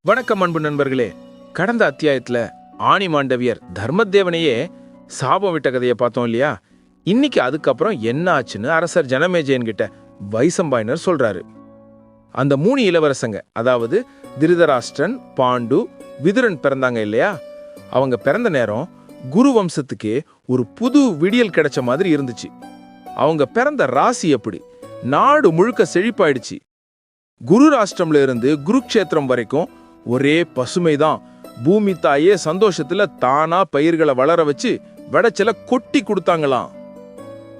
வணக்கம் அன்பு நண்பர்களே. கடந்த அத்தியாயத்துல ஆணி மாண்டவியர் தர்மதேவனையே சாபம் விட்ட கதையை பார்த்தோம் இல்லையா? இன்னைக்கு அதுக்கப்புறம் என்ன ஆச்சுன்னு அரசர் ஜனமேஜயன்கிட்ட வைசம்பாயினர் சொல்றாரு. அந்த மூணு இளவரசங்க அதாவது திருதராஷ்டிரன் பாண்டு விதுரன் பிறந்தாங்க இல்லையா? அவங்க பிறந்த நேரம் குரு வம்சத்துக்கே ஒரு புது விடியல் கிடைச்ச மாதிரி இருந்துச்சு. அவங்க பிறந்த ராசி எப்படி? நாடு முழுக்க செழிப்பாயிடுச்சு. குரு ராஷ்டிரம்ல இருந்து குருக்ஷேத்திரம் வரைக்கும் ஒரே பசுமைதான். பூமி தாயே சந்தோஷத்துல தானா பயிர்களை வளர வச்சு விளைச்சல கொட்டி கொடுத்தாங்களாம்.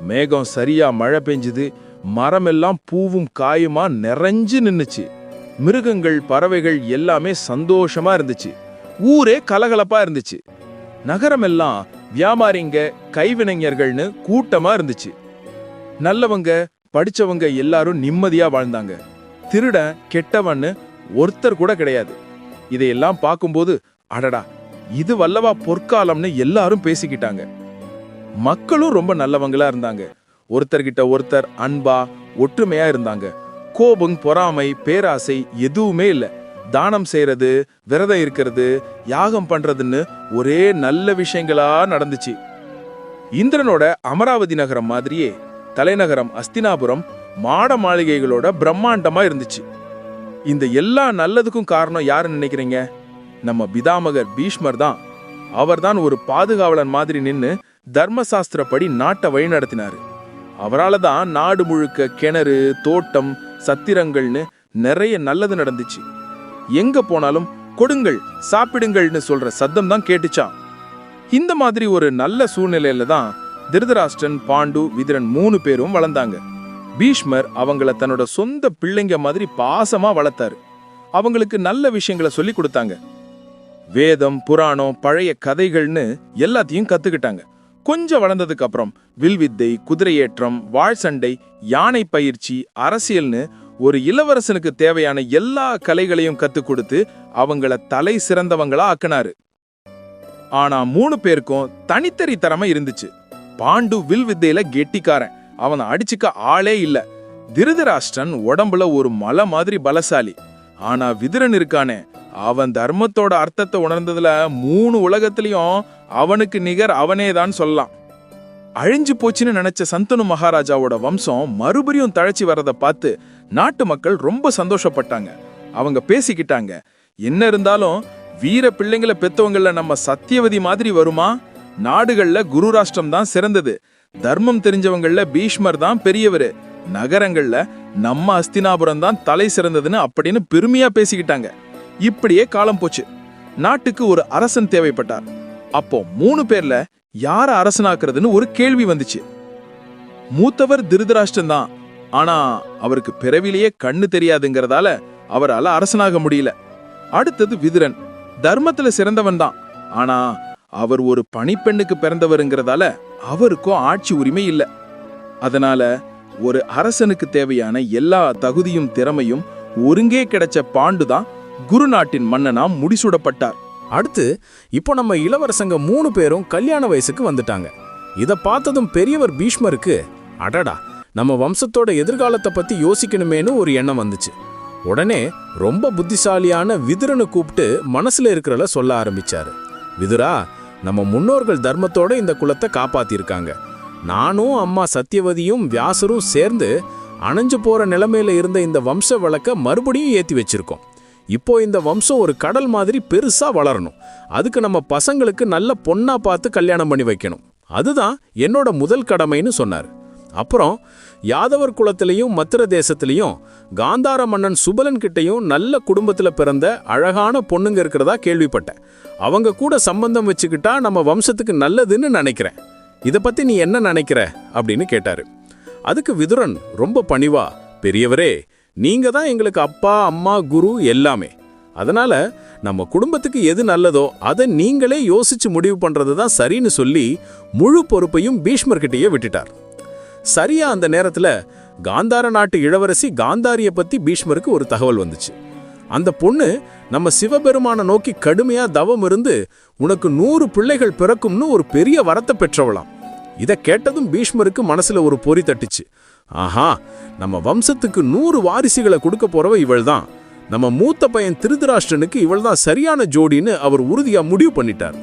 மேகம் சரியா மழை பெஞ்சுது. மரமெல்லாம் பூவும் காயுமா நிறைஞ்சு நின்னுச்சு. மிருகங்கள் பறவைகள் எல்லாமே சந்தோஷமா இருந்துச்சு. ஊரே கலகலப்பா இருந்துச்சு. நகரமெல்லாம் வியாபாரிங்க கைவினைஞர்கள்னு கூட்டமா இருந்துச்சு. நல்லவங்க படிச்சவங்க எல்லாரும் நிம்மதியா வாழ்ந்தாங்க. திருடன் கெட்டவன்னு ஒருத்தர் கூட கிடையாது. இதையெல்லாம் பார்க்கும்போது அடடா இது வல்லவா பொற்காலம்னு எல்லாரும் பேசிக்கிட்டாங்க. மக்களும் ரொம்ப நல்லவங்களா இருந்தாங்க. ஒருத்தர்கிட்ட ஒருத்தர் அன்பா ஒற்றுமையா இருந்தாங்க. கோபம் பொறாமை பேராசை எதுவுமே இல்லை. தானம் செய்யறது விரதம் இருக்கிறது யாகம் பண்றதுன்னு ஒரே நல்ல விஷயங்களா நடந்துச்சு. இந்திரனோட அமராவதி நகரம் மாதிரியே தலைநகரம் அஸ்தினாபுரம் மாட மாளிகைகளோட பிரம்மாண்டமா இருந்துச்சு. இந்த எல்லா நல்லதுக்கும் காரணம் யாருன்னு நினைக்கிறீங்க? நம்ம பிதாமகர் பீஷ்மர் தான். அவர்தான் ஒரு பாதுகாவலன் மாதிரி நின்று தர்மசாஸ்திரப்படி நாட்டை வழிநடத்தினார் அவரால் தான் நாடு முழுக்க கிணறு தோட்டம் சத்திரங்கள்னு நிறைய நல்லது நடந்துச்சு. எங்க போனாலும் கொடுங்கள் சாப்பிடுங்கள்னு சொல்ற சத்தம் தான் கேட்டுச்சான் இந்த மாதிரி ஒரு நல்ல சூழ்நிலையில தான் திருதராஷ்டிரன் பாண்டு விதிரன் மூணு பேரும் வளர்ந்தாங்க. பீஷ்மர் அவங்கள தன்னோட சொந்த பிள்ளைங்க மாதிரி பாசமா வளர்த்தாரு. அவங்களுக்கு நல்ல விஷயங்களை சொல்லி கொடுத்தாங்க. வேதம் புராணம் பழைய கதைகள்னு எல்லாத்தையும் கத்துக்கிட்டாங்க. கொஞ்சம் வளர்ந்ததுக்கு அப்புறம் வில்வித்தை குதிரையேற்றம் வாழ் சண்டை யானை பயிற்சி அரசியல்னு ஒரு இளவரசனுக்கு தேவையான எல்லா கலைகளையும் கத்துக் கொடுத்து அவங்கள தலை சிறந்தவங்களா ஆக்கினாரு. ஆனா மூணு பேருக்கும் தனித்தறி திறமை இருந்துச்சு. பாண்டு வில் வித்தையில கெட்டிக்காரன். அவனை அடிச்சுக்க ஆளே இல்லை. திருதராஷ்டிரன் உடம்புல ஒரு மலை மாதிரி பலசாலி. ஆனா விதுரன் இருக்கானே அவன் தர்மத்தோட அர்த்தத்தை உணர்ந்ததுல மூணு உலகத்திலையும் அவனுக்கு நிகர் அவனே தான் சொல்லலாம். அழிஞ்சு போச்சுன்னு நினைச்ச சந்தனு மகாராஜாவோட வம்சம் மறுபடியும் தழைச்சி வர்றதை பார்த்து நாட்டு மக்கள் ரொம்ப சந்தோஷப்பட்டாங்க. அவங்க பேசிக்கிட்டாங்க என்ன இருந்தாலும் வீர பிள்ளைங்களை பெத்தவங்கள நம்ம சத்தியவதி மாதிரி வருமா? நாடுகள்ல குரு ராஷ்டிரம் தான் சிறந்தது. தர்மம் தெரிஞ்சவங்கள பீஷ்மர் தான் பெரியவர். நகரங்கள்ல நம்ம அஸ்தினாபுரம் தான் தலை சிறந்ததுன்னு அப்படின்னு பெருமையா பேசிக்கிட்டாங்க. இப்படியே காலம் போச்சு. நாட்டுக்கு ஒரு அரசன் தேவைப்பட்டார். அப்போ மூணு பேர்ல யார அரசனாக்குறதுன்னு ஒரு கேள்வி வந்துச்சு. மூத்தவர் திருதராஷ்டன் தான். ஆனா அவருக்கு பிறவிலேயே கண்ணு தெரியாதுங்கிறதால அவரால அரசனாக முடியல. அடுத்தது விதுரன். தர்மத்துல சிறந்தவன் தான். ஆனா அவர் ஒரு பணிப்பெண்ணுக்கு பிறந்தவருங்கிறதால அவருக்கும் ஆட்சி உரிமை இல்லை. அதனால ஒரு அரசனுக்கு தேவையான எல்லா தகுதியும் திறமையும் ஒருங்கே கிடைச்ச பாண்டு தான் குரு நாட்டின் மன்னனா முடிசூடப்பட்டார். அடுத்து இப்போ நம்ம இளவரசங்க மூணு பேரும் கல்யாண வயசுக்கு வந்துட்டாங்க. இதை பார்த்ததும் பெரியவர் பீஷ்மருக்கு அடடா நம்ம வம்சத்தோட எதிர்காலத்தை பத்தி யோசிக்கணுமேனு ஒரு எண்ணம் வந்துச்சு. உடனே ரொம்ப புத்திசாலியான விதுரனை கூப்பிட்டு மனசுல இருக்கிறத சொல்ல ஆரம்பிச்சாரு. விதுரா நம்ம முன்னோர்கள் தர்மத்தோட இந்த குலத்தை காப்பாத்திருக்காங்க. நானும் அம்மா சத்தியவதியும் வியாசரும் சேர்ந்து அணைஞ்சு போற நிலைமையில இருந்த இந்த வம்ச வழக்க மறுபடியும் ஏத்தி வச்சிருக்கோம். இப்போ இந்த வம்சம் ஒரு கடல் மாதிரி பெருசா வளரணும். அதுக்கு நம்ம பசங்களுக்கு நல்ல பொண்ணா பார்த்து கல்யாணம் பண்ணி வைக்கணும். அதுதான் என்னோட முதல் கடமைன்னு சொன்னார். அப்புறம் யாதவர் குலத்திலையும் மத்திர தேசத்திலையும் காந்தார மன்னன் சுபலன் கிட்டையும் நல்ல குடும்பத்துல பிறந்த அழகான பொண்ணுங்க இருக்கிறதா கேள்விப்பட்டேன். அவங்க கூட சம்பந்தம் வச்சுக்கிட்டா நம்ம வம்சத்துக்கு நல்லதுன்னு நினைக்கிறேன். இதை பத்தி நீ என்ன நினைக்கிற? அப்படின்னு கேட்டாரு. அதுக்கு விதுரன் ரொம்ப பணிவா பெரியவரே நீங்கள் தான் எங்களுக்கு அப்பா அம்மா குரு எல்லாமே. அதனால நம்ம குடும்பத்துக்கு எது நல்லதோ அதை நீங்களே யோசிச்சு முடிவு பண்ணுறது தான் சரின்னு சொல்லி முழு பொறுப்பையும் பீஷ்மர்கிட்டயே விட்டுட்டார். சரியா அந்த நேரத்துல காந்தார நாட்டு இளவரசி காந்தாரிய பத்தி பீஷ்மருக்கு ஒரு தகவல் வந்துச்சு. அந்த பொண்ணு நம்ம சிவபெருமான நோக்கி கடுமையா தவம் இருந்து உனக்கு நூறு பிள்ளைகள் பிறக்கும்னு ஒரு பெரிய வரத்தை பெற்றவளாம். இதை கேட்டதும் பீஷ்மருக்கு மனசுல ஒரு பொறி தட்டுச்சு. ஆஹா நம்ம வம்சத்துக்கு நூறு வாரிசுகளை கொடுக்க போறவ இவள்தான். நம்ம மூத்த பையன் திருதுராஷ்டனுக்கு இவள் தான் சரியான ஜோடின்னு அவர் உறுதியா முடிவு பண்ணிட்டார்.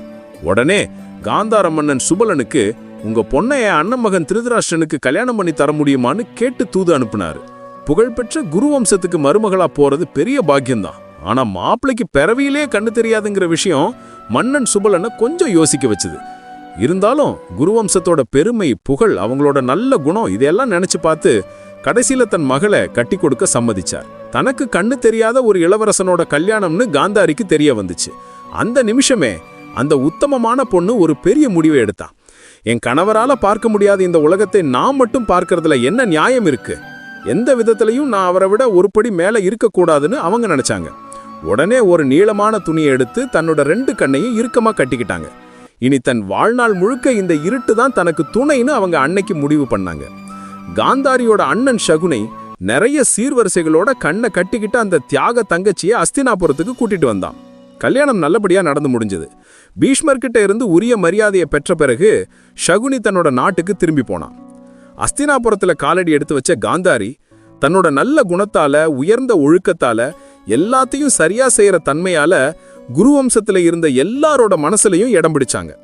உடனே காந்தார மன்னன் சுபலனுக்கு உங்க பொண்ணை என் அண்ணன் மகன் திருதராஷ்டனுக்கு கல்யாணம் பண்ணி தர முடியுமான்னு கேட்டு தூது அனுப்புனாரு. புகழ்பெற்ற குரு வம்சத்துக்கு மருமகளா போறது பெரிய பாக்கியம்தான். ஆனா மாப்பிள்ளைக்கு பிறவியிலே கண்ணு தெரியாதுங்கிற விஷயம் மன்னன் சுபலனை கொஞ்சம் யோசிக்க வச்சுது. இருந்தாலும் குருவம்சத்தோட பெருமை புகழ் அவங்களோட நல்ல குணம் இதையெல்லாம் நினைச்சு பார்த்து கடைசியில தன் மகளை கட்டி கொடுக்க சம்மதிச்சார். தனக்கு கண்ணு தெரியாத ஒரு இளவரசனோட கல்யாணம்னு காந்தாரிக்கு தெரிய வந்துச்சு. அந்த நிமிஷமே அந்த உத்தமமான பொண்ணு ஒரு பெரிய முடிவை எடுத்தான் என் கணவரால் பார்க்க முடியாத இந்த உலகத்தை நான் மட்டும் பார்க்கறதுல என்ன நியாயம் இருக்கு? எந்த விதத்திலையும் நான் அவரை விட ஒரு படி இருக்கக்கூடாதுன்னு அவங்க நினைச்சாங்க. உடனே ஒரு நீளமான துணியை எடுத்து தன்னோட ரெண்டு கண்ணையும் இறுக்கமாக கட்டிக்கிட்டாங்க. இனி தன் வாழ்நாள் முழுக்க இந்த இருட்டு தான் தனக்கு துணைன்னு அவங்க அன்னைக்கு முடிவு பண்ணாங்க. காந்தாரியோட அண்ணன் சகுனை நிறைய சீர்வரிசைகளோட கண்ணை கட்டிக்கிட்டு அந்த தியாக தங்கச்சியை அஸ்தினாபுரத்துக்கு கூட்டிட்டு வந்தான். கல்யாணம் நல்லபடியா நடந்து முடிஞ்சது. பீஷ்மர்கிட்ட இருந்து உரிய மரியாதையை பெற்ற பிறகு ஷகுனி தன்னோட நாட்டுக்கு திரும்பி போனான். அஸ்தினாபுரத்துல காலடி எடுத்து வச்ச காந்தாரி தன்னோட நல்ல குணத்தால உயர்ந்த ஒழுக்கத்தால எல்லாத்தையும் சரியா செய்யற தன்மையால குருவம்சத்துல இருந்த எல்லாரோட மனசுலயும் இடம் பிடிச்சாங்க.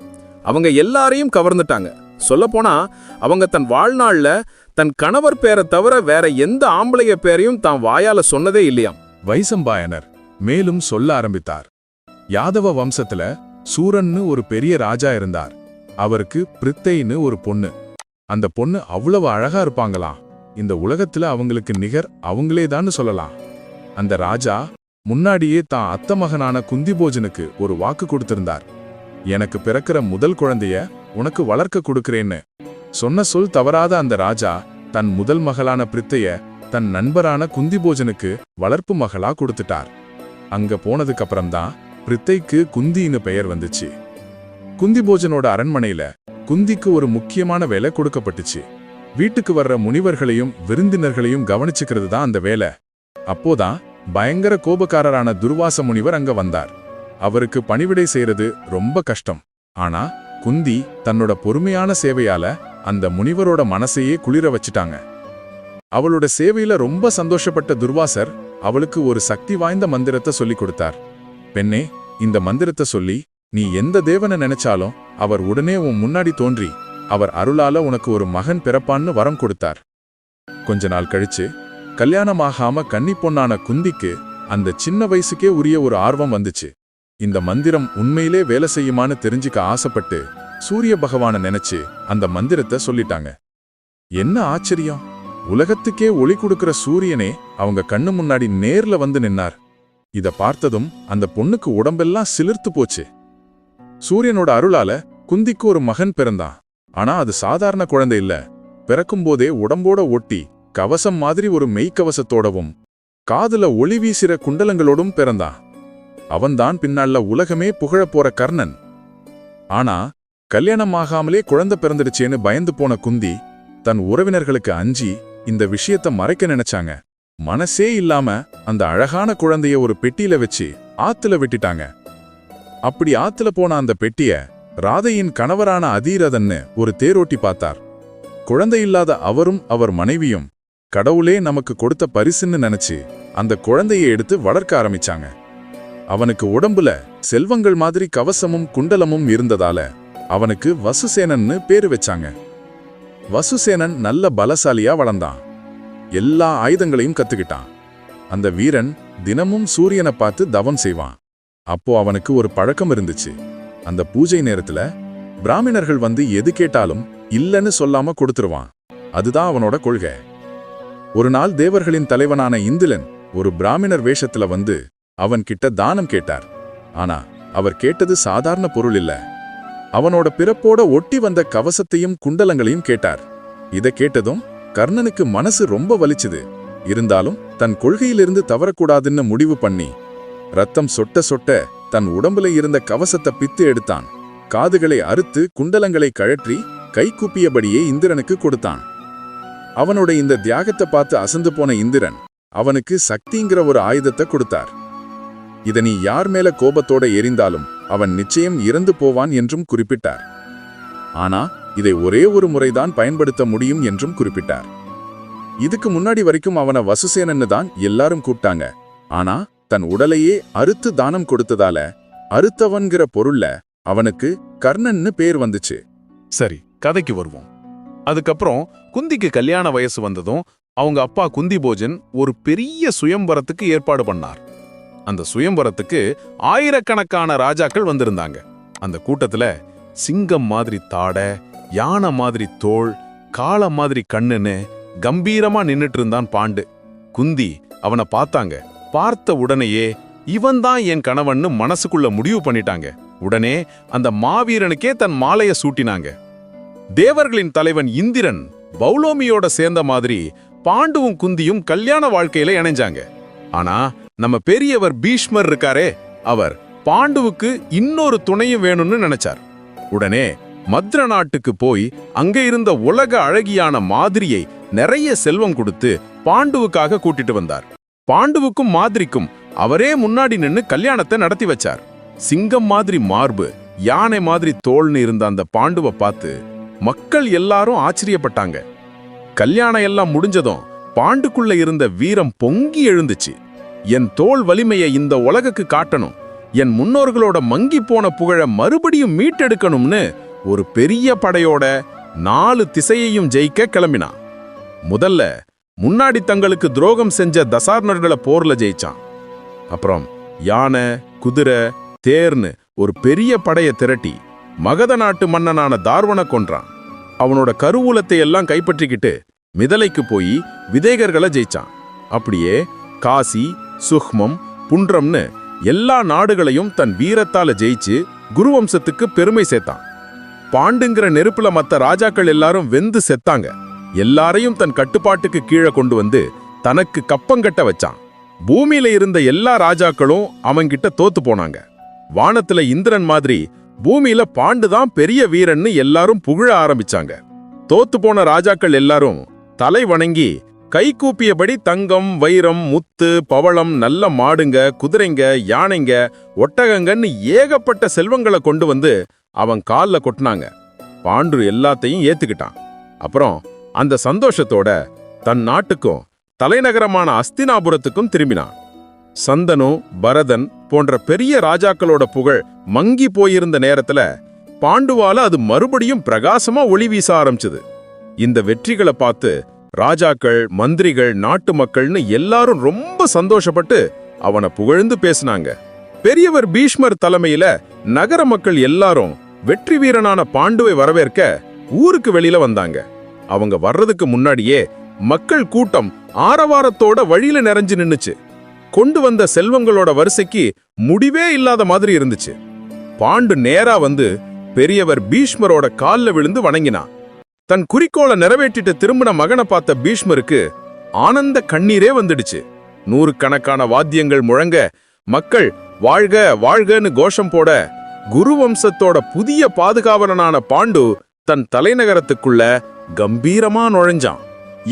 அவங்க எல்லாரையும் கவர்ந்துட்டாங்க. சொல்லப்போனா அவங்க தன் வாழ்நாள்ல தன் கணவர் பேரை தவிர வேற எந்த ஆம்பளைய பேரையும் தான் வாயால சொன்னதே இல்லையாம். வைசம்பாயனர் மேலும் சொல்ல ஆரம்பித்தார். யாதவ வம்சத்துல சூரன்னு ஒரு பெரிய ராஜா இருந்தார். அவருக்கு பிரித்தைன்னு ஒரு பொண்ணு. அந்த பொண்ணு அவ்வளவு அழகா இருப்பாங்களாம். இந்த உலகத்துல அவங்களுக்கு நிகர் அவங்களே சொல்லலாம். அந்த ராஜா முன்னாடியே தான் அத்த மகனான குந்திபோஜனுக்கு ஒரு வாக்கு கொடுத்திருந்தார். எனக்கு பிறக்கிற முதல் குழந்தைய உனக்கு வளர்க்க கொடுக்கிறேன்னு. சொன்ன சொல் தவறாத அந்த ராஜா தன் முதல் மகளான பிரித்தைய தன் நண்பரான குந்திபோஜனுக்கு வளர்ப்பு மகளா கொடுத்துட்டார். அங்க போனதுக்கு அப்புறம்தான் பிரித்தைக்கு குந்தின்னு பெயர் வந்துச்சு. குந்தி போஜனோட அரண்மனையில குந்திக்கு ஒரு முக்கியமான வேலை கொடுக்கப்பட்டுச்சு. வீட்டுக்கு வர்ற முனிவர்களையும் விருந்தினர்களையும் கவனிச்சுக்கிறது தான் அந்த வேலை. அப்போதான் பயங்கர கோபக்காரரான துர்வாச முனிவர் அங்க வந்தார். அவருக்கு பணிவிடை செய்யறது ரொம்ப கஷ்டம். ஆனா குந்தி தன்னோட பொறுமையான சேவையால அந்த முனிவரோட மனசையே குளிர வச்சிட்டாங்க. அவளோட சேவையில ரொம்ப சந்தோஷப்பட்ட துர்வாசர் அவளுக்கு ஒரு சக்தி வாய்ந்த மந்திரத்தை சொல்லிக் கொடுத்தார். பெண்ணே இந்த மந்திரத்தை சொல்லி நீ எந்த தேவனை நினைச்சாலும் அவர் உடனே உன் முன்னாடி தோன்றி அவர் அருளால உனக்கு ஒரு மகன் பிறப்பான்னு வரம் கொடுத்தார். கொஞ்ச நாள் கழிச்சு கல்யாணமாகாம கன்னி பொண்ணான குந்திக்கு அந்த சின்ன வயசுக்கே உரிய ஒரு ஆர்வம் வந்துச்சு. இந்த மந்திரம் உண்மையிலே வேலை செய்யுமான்னு தெரிஞ்சுக்க ஆசைப்பட்டு சூரிய பகவான நினைச்சு அந்த மந்திரத்தை சொல்லிட்டாங்க. என்ன ஆச்சரியம்? உலகத்துக்கே ஒளி கொடுக்கிற சூரியனே அவங்க கண்ணு முன்னாடி நேர்ல வந்து நின்னார். இத பார்த்ததும் அந்த பொண்ணுக்கு உடம்பெல்லாம் சிலிர்த்து போச்சு. சூரியனோட அருளால குந்திக்கு ஒரு மகன் பிறந்தான். ஆனா அது சாதாரண குழந்தை இல்ல. பிறக்கும்போதே உடம்போட ஒட்டி கவசம் மாதிரி ஒரு மெய்க்கவசத்தோடவும் காதுல ஒளி வீசிற குண்டலங்களோடும் பிறந்தான். அவன்தான் பின்னால உலகமே புகழப் போற கர்ணன். ஆனா கல்யாணம் ஆகாமலே குழந்தை பிறந்துடுச்சேன்னு பயந்து போன குந்தி தன் உறவினர்களுக்கு அஞ்சி இந்த விஷயத்த மறைக்க நினைச்சாங்க. மனசே இல்லாம அந்த அழகான குழந்தைய ஒரு பெட்டியில வச்சு ஆத்துல விட்டுட்டாங்க. அப்படி ஆத்துல போன அந்த பெட்டிய ராதையின் கணவரான அதீரதன்னு ஒரு தேரோட்டி பார்த்தார். குழந்தை இல்லாத அவரும் அவர் மனைவியும் கடவுளே நமக்கு கொடுத்த பரிசுன்னு நினைச்சு அந்த குழந்தையை எடுத்து வளர்க்க ஆரம்பிச்சாங்க. அவனுக்கு உடம்புல செல்வங்கள் மாதிரி கவசமும் குண்டலமும் இருந்ததால அவனுக்கு வசுசேனன்னு பேரு வச்சாங்க. வசுசேனன் நல்ல பலசாலியா வளர்ந்தான். எல்லா ஆயுதங்களையும் கத்துக்கிட்டான். அந்த வீரன் தினமும் சூரியனை பார்த்து தவம் செய்வான். அப்போ அவனுக்கு ஒரு பழக்கம் இருந்துச்சு. அந்த பூஜை நேரத்துல பிராமணர்கள் வந்து எது கேட்டாலும் இல்லைன்னு சொல்லாம கொடுத்துருவான். அதுதான் அவனோட கொள்கை. ஒரு நாள் தேவர்களின் தலைவனான இந்திலன் ஒரு பிராமணர் வேஷத்துல வந்து அவன் கிட்ட தானம் கேட்டார். ஆனா அவர் கேட்டது சாதாரண பொருள் இல்ல. அவனோட பிறப்போட ஒட்டி வந்த கவசத்தையும் குண்டலங்களையும் கேட்டார். இதை கேட்டதும் கர்ணனுக்கு மனசு ரொம்ப வலிச்சுது. இருந்தாலும் தன் கொள்கையிலிருந்து தவறக்கூடாதுன்னு முடிவு பண்ணி ரத்தம் சொட்ட சொட்ட தன் உடம்புல இருந்த கவசத்தை பித்து எடுத்தான். காதுகளை அறுத்து குண்டலங்களை கழற்றி கை கூப்பியபடியே இந்திரனுக்கு கொடுத்தான். அவனோட இந்த தியாகத்தை பார்த்து அசந்து போன இந்திரன் அவனுக்கு சக்திங்கிற ஒரு ஆயுதத்தை கொடுத்தார். இத நீ யார் மேல கோபத்தோட எரிந்தாலும் அவன் நிச்சயம் இறந்து போவான் என்றும் குறிப்பிட்டார். ஆனா இதை ஒரே ஒரு முறைதான் பயன்படுத்த முடியும் என்றும் குறிப்பிட்டார். இதுக்கு முன்னாடி வரைக்கும் அவனை வசுசேனன்னு தான் எல்லாரும் கூப்பிட்டாங்க. ஆனா தன் உடலையே அறுத்து தானம் கொடுத்ததால அறுத்தவன்கிற பொருள்ல அவனுக்கு கர்ணன்னு பேர் வந்துச்சு. சரி கதைக்கு வருவோம். அதுக்கப்புறம் குந்திக்கு கல்யாண வயசு வந்ததும் அவங்க அப்பா குந்தி போஜன் ஒரு பெரிய சுயம்பரத்துக்கு ஏற்பாடு பண்ணார். அந்த சுயம்பரத்துக்கு ஆயிரக்கணக்கான ராஜாக்கள் வந்திருந்தாங்க. அந்த கூட்டத்துல சிங்கம் மாதிரி தாடை யானை மாதிரி தோள் காளை மாதிரி கண்ணுன்னு கம்பீரமா நின்னுட்டு இருந்தான் பாண்டு. குந்தி அவனை பார்த்தாங்க. பார்த்த உடனேயே இவன்தான் என் கணவன்னு மனசுக்குள்ள முடிவு பண்ணிட்டாங்க. உடனே அந்த மாவீரனுக்கே தன் மாலையை சூட்டினாங்க. தேவர்களின் தலைவன் இந்திரன் பௌலோமியோட சேர்ந்த மாதிரி பாண்டுவும் குந்தியும் கல்யாண வாழ்க்கையில இணைஞ்சாங்க. ஆனா நம்ம பெரியவர் பீஷ்மர் இருக்காரே அவர் பாண்டுவுக்கு இன்னொரு துணையும் வேணும்னு நினைச்சார். உடனே மத்ர நாட்டுக்கு போய் அங்க இருந்த உலக அழகியான மாதிரியை நிறைய செல்வம் கொடுத்து பாண்டுவுக்காக கூட்டிட்டு வந்தார். பாண்டுவுக்கும் மாதிரிக்கும் அவரே முன்னாடி நின்னு கல்யாணத்தை நடத்தி வச்சார். சிங்கம் மாதிரி மார்பு யானை மாதிரி தோல்னு இருந்த அந்த பாண்டுவை பார்த்து மக்கள் எல்லாரும் ஆச்சரியப்பட்டாங்க. கல்யாணம் எல்லாம் முடிஞ்சதும் பாண்டுக்குள்ள இருந்த வீரம் பொங்கி எழுந்துச்சு. என் தோல் வலிமையை இந்த உலகுக்கு காட்டணும். என் முன்னோர்களோட மங்கி போன புகழ மறுபடியும் மீட்டெடுக்கணும்னு ஒரு பெரிய படையோட நாலு திசையையும் ஜெயிக்க கிளம்பினான் முதல்ல முன்னாடி தங்களுக்கு துரோகம் செஞ்ச தசார்ணர்களை போர்ல ஜெயிச்சான். அப்புறம் யானை குதிரை தேர்னு ஒரு பெரிய படைய திரட்டி மகத நாட்டு மன்னனான தார்வனை கொன்றான். அவனோட கருவூலத்தை எல்லாம் கைப்பற்றிக்கிட்டு மிதலைக்கு போய் விதேகர்களை ஜெயிச்சான். அப்படியே காசி சுஹ்மம் புன்றம்னு எல்லா நாடுகளையும் தன் வீரத்தால ஜெயிச்சு குருவம்சத்துக்கு பெருமை சேர்த்தான். பாண்டுங்கிற நெருப்புல மத்த ராஜாக்கள் எல்லாரும் வெந்து செத்தாங்க. எல்லாரையும் தன் கட்டுப்பாட்டுக்கு கீழே கொண்டு வந்து தனக்கு கப்பங்கட்ட வச்சான். பூமியில இருந்த எல்லா ராஜாக்களும் அவங்கிட்ட தோத்து போனாங்க. வானத்துல இந்திரன் மாதிரி பூமியில பாண்டுதான் பெரிய வீரன்னு எல்லாரும் புகழ ஆரம்பிச்சாங்க. தோத்து போன ராஜாக்கள் எல்லாரும் தலை வணங்கி கை கூப்பியபடி தங்கம் வைரம் முத்து பவளம் நல்ல மாடுங்க குதிரைங்க யானைங்க ஒட்டகங்கன்னு ஏகப்பட்ட செல்வங்களை கொண்டு வந்து அவன் கால்ல கொட்டினாங்க. பாண்டு எல்லாத்தையும் ஏத்துக்கிட்டான். அப்புறம் அந்த சந்தோஷத்தோட தன் நாட்டுக்கும் தலைநகரமான அஸ்தினாபுரத்துக்கும் திரும்பினான். சந்தனு பரதன் போன்ற பெரிய ராஜாக்களோட புகழ் மங்கி போயிருந்த நேரத்துல பாண்டுவால அது மறுபடியும் பிரகாசமா ஒளி வீச ஆரம்பிச்சது. இந்த வெற்றிகளை பார்த்து ராஜாக்கள் மந்திரிகள் நாட்டு மக்கள்னு எல்லாரும் ரொம்ப சந்தோஷப்பட்டு அவனை புகழ்ந்து பேசினாங்க. பெரியவர் பீஷ்மர் தலைமையில நகர மக்கள் எல்லாரும் வெற்றி வீரனான பாண்டுவை வரவேற்க ஊருக்கு வெளியில வந்தாங்க. அவங்க வர்றதுக்கு முன்னாடியே மக்கள் கூட்டம் ஆரவாரத்தோட வழியில நிறைஞ்சு நின்னுச்சு. கொண்டு வந்த செல்வங்களோட வரிசைக்கு முடிவே இல்லாத மாதிரி இருந்துச்சு. பாண்டு நேரா வந்து பெரியவர் பீஷ்மரோட கால்ல விழுந்து வணங்கினான். தன் குறிக்கோளை நிறைவேற்றிட்டு திரும்பின மகனை பார்த்த பீஷ்மருக்கு ஆனந்த கண்ணீரே வந்துடுச்சு. நூறுக்கணக்கான வாத்தியங்கள் முழங்க மக்கள் வாழ்க வாழ்கன்னு கோஷம் போட குரு வம்சத்தோட புதிய பாதுகாவலனான பாண்டு தன் தலைநகரத்துக்குள்ள கம்பீரமா நுழைஞ்சான்.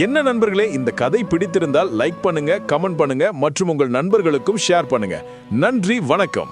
என்ன நண்பர்களே இந்த கதை பிடித்திருந்தால் லைக் பண்ணுங்க கமெண்ட் பண்ணுங்க மற்றும் உங்கள் நண்பர்களுக்கும் ஷேர் பண்ணுங்க. நன்றி வணக்கம்.